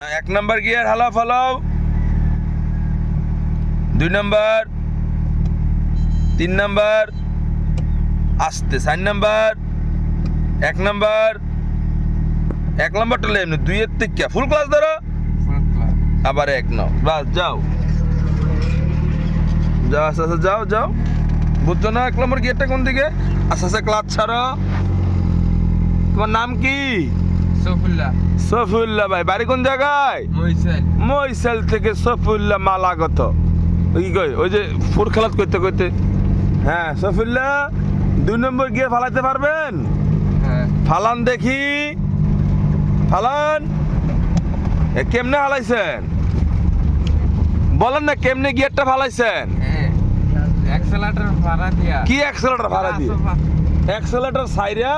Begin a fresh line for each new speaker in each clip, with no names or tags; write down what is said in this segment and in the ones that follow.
এক number gear হালা ফালাও। দুই নাম্বার তিন নাম্বার আস্তে চার নাম্বার এক নাম্বার। এক নাম্বারটা লেন দুইয়ের থেকে। ফুল ক্লাস ধরো। আবার এক নাও। বাস যাও। যাও আস্তে আস্তে যাও যাও। বুঝছ না এক নম্বর গিয়ারটা কোন দিকে? আস্তে আস্তে ক্লাস ছাড়ো। তোমার নাম কি? সফিউল্লাহ ভাই বাড়ি কোন জায়গায়? থেকে সফিউল্লাহ মাল আগত। ওই কি কই ওই যে খেলাত করতে করতে। হ্যাঁ সফিউল্লাহ দুই নম্বর গিয়ে ফালাইতে পারবেন?
হ্যাঁ।
ফালান দেখি। ফালান। কেমনে হালাইছেন? বলেন না কেমনে গিয়ারটা ফালাইছেন? কি অ্যাক্সেলেটর ভাড়া দিয়ে? অ্যাক্সেলেটর সাইরা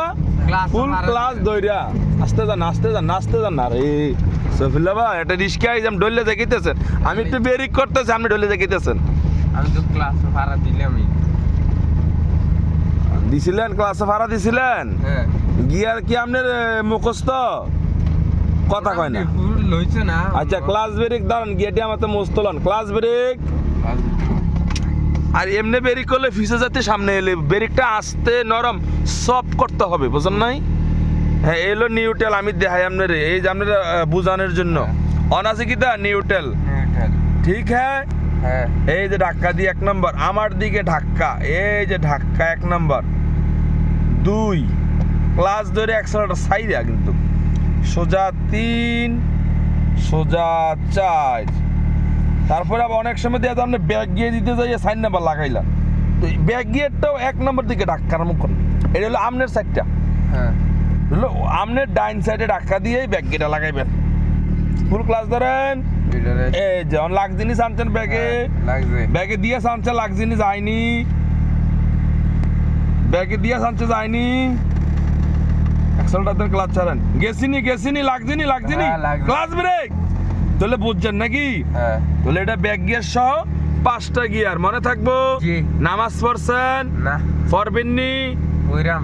ফুল ক্লাস। দইরা আস্তে যান আস্তে যান আস্তে যান। না রে সফিল্লা ভাই এটা রিস্কে আইজাম ডলে দেখিতেছেন। আমি একটু বেরিক করতেছি আপনি ডলে দেখিতেছেন।
আমি তো ক্লাস ভাড়া দিলামই।
দিছিলেন ক্লাসে ভাড়া দিছিলেন?
হ্যাঁ।
গিয়ার কি আপনার এ, মুখস্থ? কথা কয় না।
না
আচ্ছা ক্লাস ব্রেক দাঁড়ান গিয়ারটি আমার তো মুস্তলন ক্লাস ব্রেক আর এমনি ব্রেক করলে ফিসে যাতে সামনে এলে ব্রেকটা আস্তে নরম সফট করতে হবে বুঝলেন নাই? হ্যাঁ এলো নিউটেল আমি দেখাই আপনার এই যে আপনার বুঝানোর জন্য। অন আছে কি দা নিউটেল ঠিক হ্যাঁ?
হ্যাঁ।
এই যে ধাক্কা দিয়ে এক নম্বর আমার দিকে ধাক্কা এই যে ধাক্কা এক নম্বর। দুই ক্লাস ধরে একশোটা সাইডা কিন্তু। সোজা তিন সোজা চার। তারপরে আবার অনেক সময় দিয়ে আপনি ব্যাগ গিয়ে দিতে যাই সাইন নাম্বার লাগাইলাম। তো ব্যাগ গিয়ারটাও এক নম্বর দিকে ধাক্কার মুখ এটা হলো আমনের সাইডটা
হ্যাঁ।
হলো আমনের ডাইন সাইডে ধাক্কা দিয়েই ব্যাগ গিয়েটা লাগাইবেন। ফুল ক্লাস ধরেন। এই যেমন লাখ জিনিস আনছেন ব্যাগে ব্যাগে দিয়ে সানছে লাখ জিনিস যায়নি। ব্যাগে দিয়ে সানছে যায়নি। ক্লাস ছাড়েন। গেছিনি গেছিনি লাগছিনি লাগছিনি
লাগছে।
ক্লাস ব্রেক তাহলে বুঝছেন নাকি?
হ্যাঁ।
তাহলে এটা ব্যাগ গিয়ার সহ পাঁচটা গিয়ার মনে থাকব? নামাজ পড়ছেন?
না।
পড়বেননি
ওইরাম